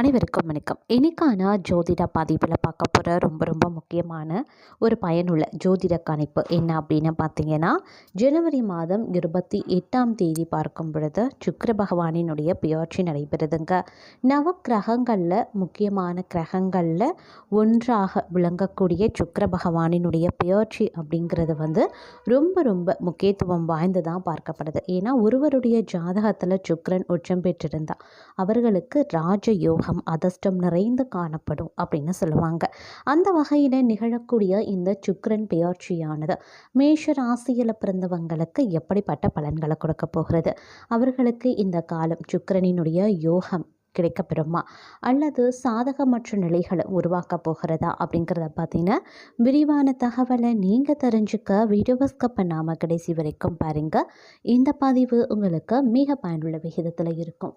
அனைவருக்கும் வணக்கம். இன்னைக்கான ஜோதிட பதிவில் பார்க்க போகிற ரொம்ப ரொம்ப முக்கியமான ஒரு பயனுள்ள ஜோதிட கணிப்பு என்ன அப்படின்னு பார்த்தீங்கன்னா ஜனவரி மாதம் இருபத்தி எட்டாம் தேதி பார்க்கும் பொழுது சுக்கர பகவானினுடைய பெயர்ச்சி நடைபெறுதுங்க. நவ கிரகங்களில் முக்கியமான கிரகங்களில் ஒன்றாக விளங்கக்கூடிய சுக்கர பகவானினுடைய பெயர்ச்சி அப்படிங்கிறது வந்து ரொம்ப ரொம்ப முக்கியத்துவம் வாய்ந்ததாக பார்க்கப்படுது. ஏன்னா ஒருவருடைய ஜாதகத்தில் சுக்கரன் உச்சம் பெற்றிருந்தா அவர்களுக்கு ராஜ யோகம் அதிர்ஷ்டம் நிறைந்து காணப்படும் அப்படின்னு சொல்லுவாங்க. அந்த வகையில் நிகழக்கூடிய இந்த சுக்ரன் பெயர்ச்சியானது மேஷ ராசியில் பிறந்தவங்களுக்கு எப்படிப்பட்ட பலன்களை கொடுக்க போகிறது? அவர்களுக்கு இந்த காலம் சுக்கரனினுடைய யோகம் கிடைக்கப்பெறுமா? அல்லது சாதகமற்ற நிலைகளை உருவாக்க போகிறதா? அப்படிங்கிறத பார்த்தீங்கன்னா விரிவான தகவலை நீங்கள் தெரிஞ்சுக்க வீடியோவை ஸ்கப் பண்ணாமல் கடைசி வரைக்கும் பாருங்கள் இந்த பதிவு உங்களுக்கு மிக பயனுள்ள விகிதத்தில் இருக்கும்.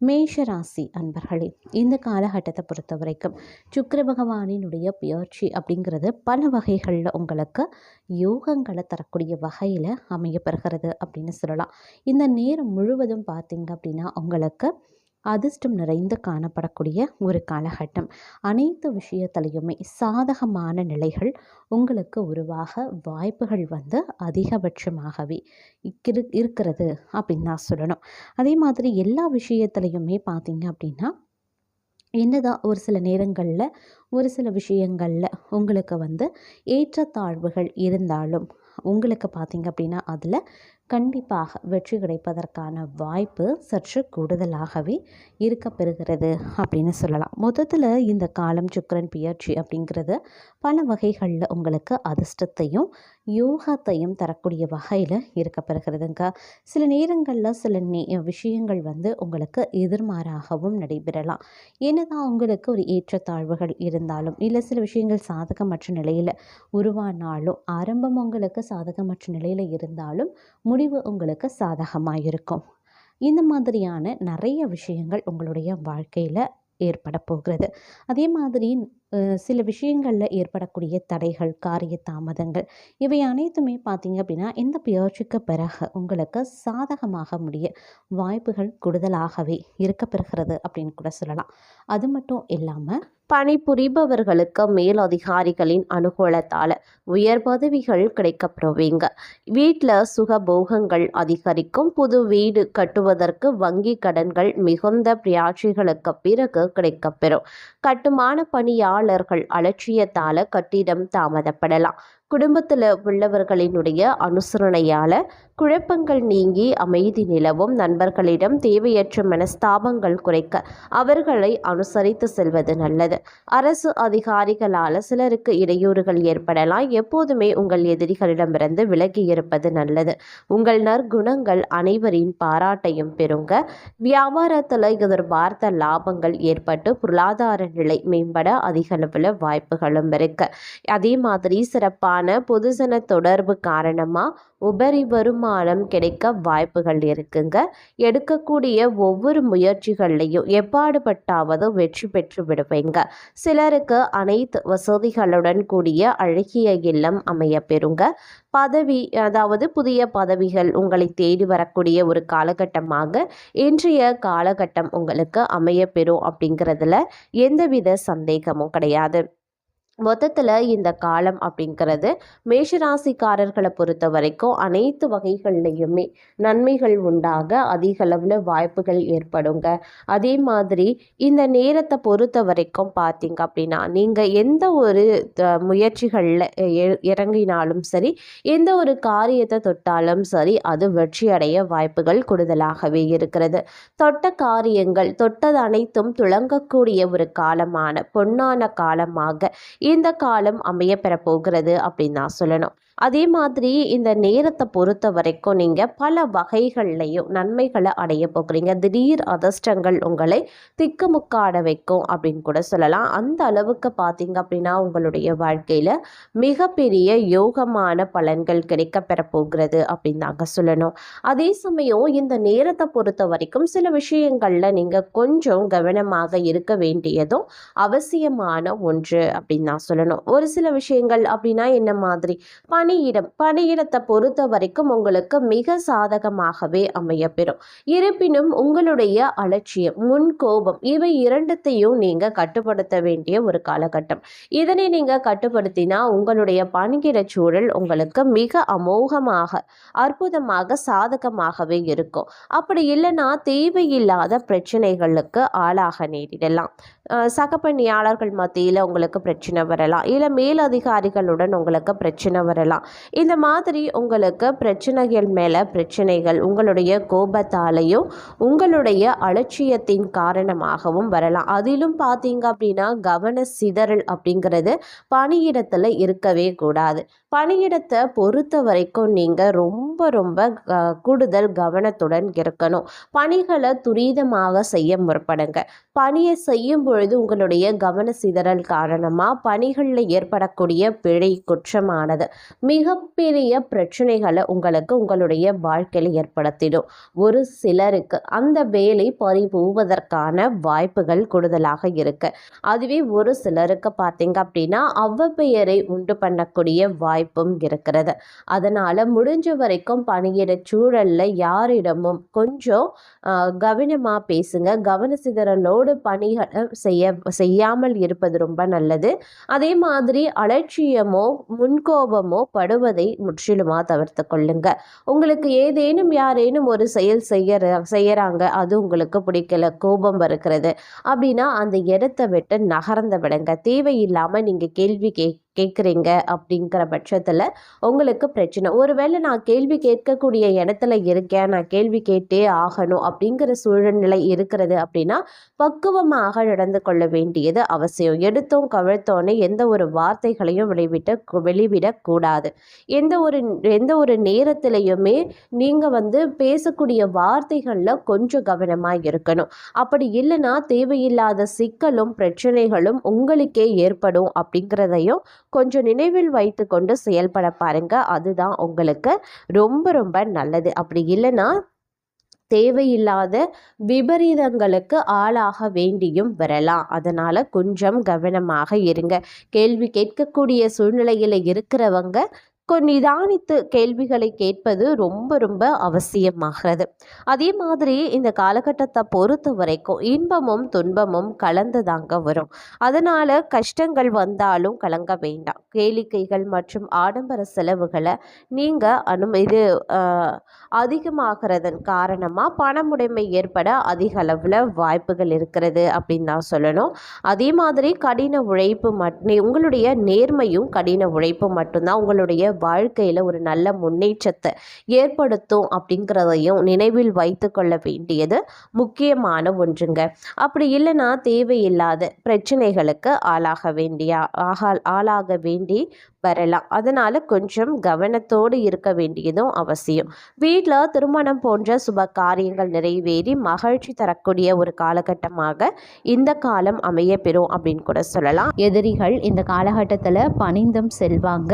மேஷராசி அன்பர்களே இந்த காலகட்டத்தை பொறுத்த வரைக்கும் சுக்கர பகவானினுடைய பயிற்சி அப்படிங்கிறது பல வகைகளில் உங்களுக்கு யோகங்களை தரக்கூடிய வகையில் அமையப்பெறுகிறது அப்படின்னு சொல்லலாம். இந்த நேரம் முழுவதும் பார்த்திங்க அப்படின்னா உங்களுக்கு அதிர்ஷ்டம் நிறைந்து காணப்படக்கூடிய ஒரு காலகட்டம். அனைத்து விஷயத்திலையுமே சாதகமான நிலைகள் உங்களுக்கு உருவாக வாய்ப்புகள் வந்து அதிகபட்சமாகவே இரு இருக்கிறது அப்படின்னு தான் சொல்லணும். அதே மாதிரி எல்லா விஷயத்துலையுமே பார்த்தீங்க அப்படின்னா என்னதான் ஒரு சில நேரங்களில் ஒரு சில விஷயங்களில் உங்களுக்கு வந்து ஏற்றத்தாழ்வுகள் இருந்தாலும் உங்களுக்கு பார்த்திங்க அப்படின்னா அதில் கண்டிப்பாக வெற்றி கிடைப்பதற்கான வாய்ப்பு சற்று கூடுதலாகவே இருக்க பெறுகிறது அப்படின்னு சொல்லலாம். மொத்தத்தில் இந்த காலம் சுக்கரன் பியர்ச்சி அப்படிங்கிறது பல வகைகளில் உங்களுக்கு அதிர்ஷ்டத்தையும் யோகத்தையும் தரக்கூடிய வகையில் இருக்கப்படுகிறதுங்க சில நேரங்களில் சில நே விஷயங்கள் வந்து உங்களுக்கு எதிர்மாறாகவும் நடைபெறலாம். என்னதான் உங்களுக்கு ஒரு ஏற்றத்தாழ்வுகள் இருந்தாலும் இல்லை சில விஷயங்கள் சாதகமற்ற நிலையில் உருவானாலும் ஆரம்பம் உங்களுக்கு சாதகமற்ற நிலையில் இருந்தாலும் முடிவு உங்களுக்கு சாதகமாக இருக்கும் இந்த மாதிரியான நிறைய விஷயங்கள் உங்களுடைய வாழ்க்கையில் ஏற்பட போகிறது. அதே மாதிரி சில விஷயங்களில் ஏற்படக்கூடிய தடைகள் காரிய தாமதங்கள் இவை அனைத்துமே பார்த்தீங்க அப்படின்னா இந்த பயிற்சிக்கு பிறகு உங்களுக்கு சாதகமாக முடிய வாய்ப்புகள் கூடுதலாகவே இருக்க பெறுகிறது அப்படின்னு கூட சொல்லலாம். அது மட்டும் இல்லாமல் பணிபுரிபவர்களுக்கு மேல் அதிகாரிகளின் அனுகூலத்தால் உயர் பதவிகள் கிடைக்கப்பெறுவீங்க வீட்டில் சுகபோகங்கள் அதிகரிக்கும். புது வீடு கட்டுவதற்கு வங்கி கடன்கள் மிகுந்த பிரியாட்சிகளுக்கு பிறகு கிடைக்கப்பெறும். கட்டுமான பணியாளர்கள் அலட்சியத்தால கட்டிடம் தாமதப்படலாம். குடும்பத்தில் உள்ளவர்களினுடைய அனுசரணையால் குழப்பங்கள் நீங்கி அமைதி நிலவும். நண்பர்களிடம் தேவையற்ற மனஸ்தாபங்கள் குறைக்க அவர்களை அனுசரித்து செல்வது நல்லது. அரசு அதிகாரிகளால் சிலருக்கு இடையூறுகள் ஏற்படலாம். எப்போதுமே உங்கள் எதிரிகளிடமிருந்து விலகி இருப்பது நல்லது. உங்கள் நற்குணங்கள் அனைவரின் பாராட்டையும் பெறுங்க. வியாபாரத்தில் எதிர்பார்த்த லாபங்கள் ஏற்பட்டு பொருளாதார நிலை மேம்பட அதிக அளவில் வாய்ப்புகளும் இருக்கு. அதே மாதிரி சிறப்பான பொதுஜன தொடர்பு காரணமாக உபரி வருமானம் கிடைக்க வாய்ப்புகள் இருக்குங்க. எடுக்கக்கூடிய ஒவ்வொரு முயற்சிகள்லையும் எப்பாடுபட்டாவது வெற்றி பெற்று விடுவீங்க. சிலருக்கு அனைத்து வசதிகளுடன் கூடிய அழகிய இல்லம் அமைய பெறுங்க பதவி அதாவது புதிய பதவிகள் உங்களை தேடி வரக்கூடிய ஒரு காலகட்டமாக இன்றைய காலகட்டம் உங்களுக்கு அமைய பெறும் அப்படிங்கிறதுல எந்தவித சந்தேகமும் கிடையாது. மொத்தத்தில் இந்த காலம் அப்படிங்கிறது மேஷராசிக்காரர்களை பொறுத்த வரைக்கும் அனைத்து வகைகள்லையுமே நன்மைகள் உண்டாக அதிக அளவில் வாய்ப்புகள் ஏற்படுங்க. அதே மாதிரி இந்த நேரத்தை பொறுத்த வரைக்கும் பார்த்தீங்க அப்படின்னா நீங்கள் எந்த ஒரு முயற்சிகளில் இறங்கினாலும் சரி எந்த ஒரு காரியத்தை தொட்டாலும் சரி அது வெற்றி அடைய வாய்ப்புகள் கூடுதலாகவே இருக்கிறது. தொட்ட காரியங்கள் தொட்டது அனைத்தும் துளங்கக்கூடிய ஒரு காலமான பொன்னான காலமாக இந்த காலம் அமைய பெறப்போகிறது அப்படின்னு நான் சொல்லணும். அதே மாதிரி இந்த நேரத்தை பொறுத்த வரைக்கும் நீங்கள் பல வகைகள்லையும் நன்மைகளை அடைய போகிறீங்க திடீர் அதிர்ஷ்டங்கள் உங்களை திக்குமுக்காட வைக்கும் அப்படின்னு கூட சொல்லலாம். அந்த அளவுக்கு பார்த்தீங்க அப்படின்னா உங்களுடைய வாழ்க்கையில் மிகப்பெரிய யோகமான பலன்கள் கிடைக்க பெறப்போகிறது அப்படின்னு தாங்க சொல்லணும். அதே சமயம் இந்த நேரத்தை பொறுத்த வரைக்கும் சில விஷயங்களில் நீங்கள் கொஞ்சம் கவனமாக இருக்க வேண்டியதும் அவசியமான ஒன்று அப்படின்னு தான் சொல்லணும். ஒரு சில விஷயங்கள் அப்படின்னா என்ன மாதிரி? பணியிடம் பணியிடத்தை பொறுத்த வரைக்கும் உங்களுக்கு மிக சாதகமாகவே அமையப்பெறும். இருப்பினும் உங்களுடைய அலட்சியம் முன் கோபம் இவை இரண்டத்தையும் நீங்கள் கட்டுப்படுத்த வேண்டிய ஒரு காலகட்டம். இதனை நீங்கள் கட்டுப்படுத்தினா உங்களுடைய பணியிட சூழல் உங்களுக்கு மிக அமோகமாக அற்புதமாக சாதகமாகவே இருக்கும். அப்படி இல்லைன்னா தேவையில்லாத பிரச்சனைகளுக்கு ஆளாக நேரிடலாம். சக பணியாளர்கள் மத்தியில் உங்களுக்கு பிரச்சனை வரலாம். இல்லை மேலதிகாரிகளுடன் உங்களுக்கு பிரச்சனை வரலாம். இந்த மாதிரி உங்களுக்கு பிரச்சனைகள் மேலே பிரச்சனைகள் உங்களுடைய கோபத்தாலையும் உங்களுடைய அலட்சியத்தின் காரணமாகவும் வரலாம். அதிலும் பார்த்தீங்க அப்படின்னா கவன சிதறல் அப்படிங்கிறது பணியிடத்தில் இருக்கவே கூடாது. பணியிடத்தை பொறுத்த வரைக்கும் நீங்கள் ரொம்ப ரொம்ப கூடுதல் கவனத்துடன் இருக்கணும். பணிகளை துரிதமாக செய்ய முற்படுங்க. பணியை செய்யும் பொழுது உங்களுடைய கவன சிதறல் காரணமாக பணிகளில் ஏற்படக்கூடிய பிழை குற்றமானது. மிகப்பெரிய பிரச்சனைகளை உங்களுக்கு உங்களுடைய வாழ்க்கையில் ஏற்படுத்திடும். ஒரு சிலருக்கு அந்த வேலை பறிபோவதற்கான வாய்ப்புகள் கூடுதலாக இருக்கு. அதுவே ஒரு சிலருக்கு பார்த்தீங்க அப்படின்னா அவ்வப்பெயரை உண்டு பண்ணக்கூடிய வாய்ப்பும் இருக்கிறது. அதனால் முடிஞ்ச வரைக்கும் பணியிட சூழலில் யாரிடமும் கொஞ்சம் கவனமாக பேசுங்க. கவன சிதறலோடு பணிகளை செய்ய செய்யாமல் இருப்பது ரொம்ப நல்லது. அதே மாதிரி அலட்சியமோ முன்கோபமோ படுவதை முற்றிலுமாக தவிர்த்து கொள்ளுங்க. உங்களுக்கு ஏதேனும் யாரேனும் ஒரு செயல் செய்யற செய்யறாங்க அது உங்களுக்கு பிடிக்கல கோபம் வருகிறது அப்படின்னா அந்த இடத்த விட்டு நகர்ந்த விடுங்க. தேவையில்லாமல் நீங்கள் கேள்வி கே கேட்குறீங்க அப்படிங்கிற பட்சத்தில் உங்களுக்கு பிரச்சனை. ஒருவேளை நான் கேள்வி கேட்கக்கூடிய இடத்துல இருக்கேன் நான் கேள்வி கேட்டே ஆகணும் அப்படிங்கிற சூழ்நிலை இருக்கிறது அப்படின்னா பக்குவமாக நடந்து கொள்ள வேண்டியது அவசியம். எடுத்தோம் கவிழ்த்தோன்னே எந்த ஒரு வார்த்தைகளையும் வெளிவிட்ட வெளிவிடக்கூடாது எந்த ஒரு எந்த ஒரு நேரத்திலையுமே நீங்கள் வந்து பேசக்கூடிய வார்த்தைகளில் கொஞ்சம் கவனமாக இருக்கணும். அப்படி இல்லைன்னா தேவையில்லாத சிக்கலும் பிரச்சனைகளும் உங்களுக்கே ஏற்படும் அப்படிங்கிறதையும் கொஞ்சம் நினைவில் வைத்து கொண்டு செயல்பட பாருங்க. அதுதான் உங்களுக்கு ரொம்ப ரொம்ப நல்லது. அப்படி இல்லைன்னா தேவையில்லாத விபரீதங்களுக்கு ஆளாக வேண்டியும் வரலாம். அதனால் கொஞ்சம் கவனமாக இருங்க. கேள்வி கேட்கக்கூடிய சூழ்நிலையில் இருக்கிறவங்க நிதானித்து கேள்விகளை கேட்பது ரொம்ப ரொம்ப அவசியமாகிறது. அதே மாதிரி இந்த காலகட்டத்தை பொறுத்த வரைக்கும் இன்பமும் துன்பமும் கலந்து தாங்க வரும். அதனால் கஷ்டங்கள் வந்தாலும் கலங்க வேண்டாம். கேளிக்கைகள் மற்றும் ஆடம்பர செலவுகளை நீங்கள் அனு இது அதிகமாகிறதன் காரணமாக பணமுடைமை ஏற்பட அதிக அளவில் வாய்ப்புகள் இருக்கிறது அப்படின்னு தான் சொல்லணும். அதே மாதிரி கடின உழைப்பு மட் நே- உங்களுடைய நேர்மையும் கடின உழைப்பு மட்டும்தான் உங்களுடைய வாழ்க்கையில் ஒரு நல்ல முன்னேற்றத்தை ஏற்படுத்தும் அப்படிங்கிறதையும் நினைவில் வைத்து கொள்ள வேண்டியது முக்கியமான ஒன்றுங்க. அப்படி இல்லைன்னா தேவையில்லாத பிரச்சனைகளுக்கு ஆளாக வேண்டிய ஆக ஆளாக வேண்டி வரலாம். அதனால் கொஞ்சம் கவனத்தோடு இருக்க வேண்டியதும் அவசியம். வீட்டில் திருமணம் போன்ற சுப காரியங்கள் நிறைவேறி மகிழ்ச்சி தரக்கூடிய ஒரு காலகட்டமாக இந்த காலம் அமைய பெறும் அப்படின்னு கூட சொல்லலாம். எதிரிகள் இந்த காலகட்டத்தில் பணிந்தும் செல்வாங்க.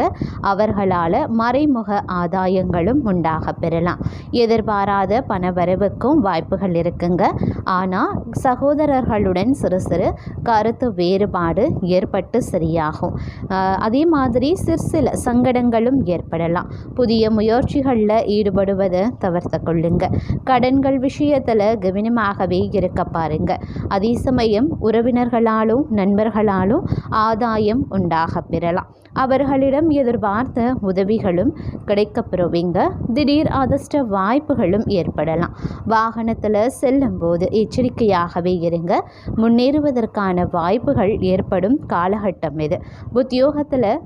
அவர்களால் மறைமுக ஆதாயங்களும் உண்டாக பெறலாம். எதிர்பாராத பணவரவுக்கும் வாய்ப்புகள் இருக்குங்க. ஆனால் சகோதரர்களுடன் சிறு சிறு கருத்து வேறுபாடு ஏற்பட்டு சரியாகும். அதே மாதிரி சிறு சில சங்கடங்களும் ஏற்படலாம். புதிய முயற்சிகளில் ஈடுபடுவதை தவிர்த்து கொள்ளுங்க கடன்கள் விஷயத்தில் கவனமாகவே இருக்க பாருங்க. அதே சமயம் உறவினர்களாலும் நண்பர்களாலும் ஆதாயம் உண்டாக பெறலாம். அவர்களிடம் எதிர்பார்த்த உதவிகளும் கிடைக்கப்பெறுவீங்க. திடீர் அதிர்ஷ்ட வாய்ப்புகளும் ஏற்படலாம். வாகனத்தில் செல்லும்போது எச்சரிக்கையாகவே இருங்க. முன்னேறுவதற்கான வாய்ப்புகள் ஏற்படும் காலகட்டம் இது. உத்தியோகத்தில்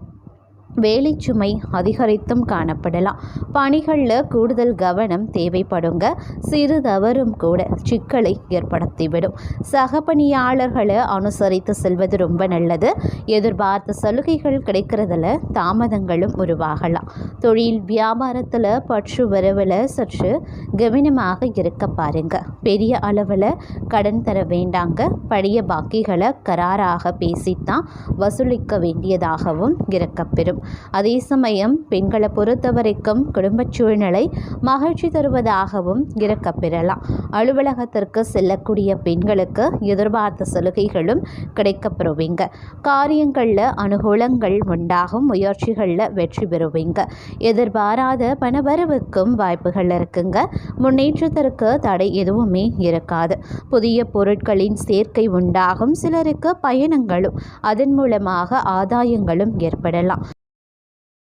வேலைச்சுமை அதிகரித்தும் காணப்படலாம். பணிகளில் கூடுதல் கவனம் தேவைப்படுங்க. சிறு தவறும் கூட சிக்கலை ஏற்படுத்திவிடும். சக பணியாளர்களை அனுசரித்து செல்வது ரொம்ப நல்லது. எதிர்பார்த்த சலுகைகள் கிடைக்கிறதுல தாமதங்களும் உருவாகலாம். தொழில் வியாபாரத்தில் பற்று வரவில் சற்று கவனமாக இருக்க பாருங்க. பெரிய அளவில் கடன் தர வேண்டாங்க. பழைய பாக்கிகளை கராராக பேசித்தான் வசூலிக்க வேண்டியதாகவும் இருக்கப்பெறும். அதே சமயம் பெண்களை பொறுத்தவரைக்கும் குடும்ப குடும்பச் சூழ்நிலை மகிழ்ச்சி தருவதாகவும் இருக்கப்பெறலாம் அலுவலகத்திற்கு செல்லக்கூடிய பெண்களுக்கு எதிர்பார்த்த சலுகைகளும் கிடைக்கப்பெறுவீங்க. காரியங்களில் அனுகூலங்கள் உண்டாகும் முயற்சிகளில் வெற்றி பெறுவீங்க. எதிர்பாராத பணவரவுக்கும் வாய்ப்புகள் இருக்குங்க. முன்னேற்றத்திற்கு தடை எதுவுமே இருக்காது. புதிய பொருட்களின் சேர்க்கை உண்டாகும். சிலருக்கு பயணங்களும் அதன் மூலமாக ஆதாயங்களும் ஏற்படலாம்.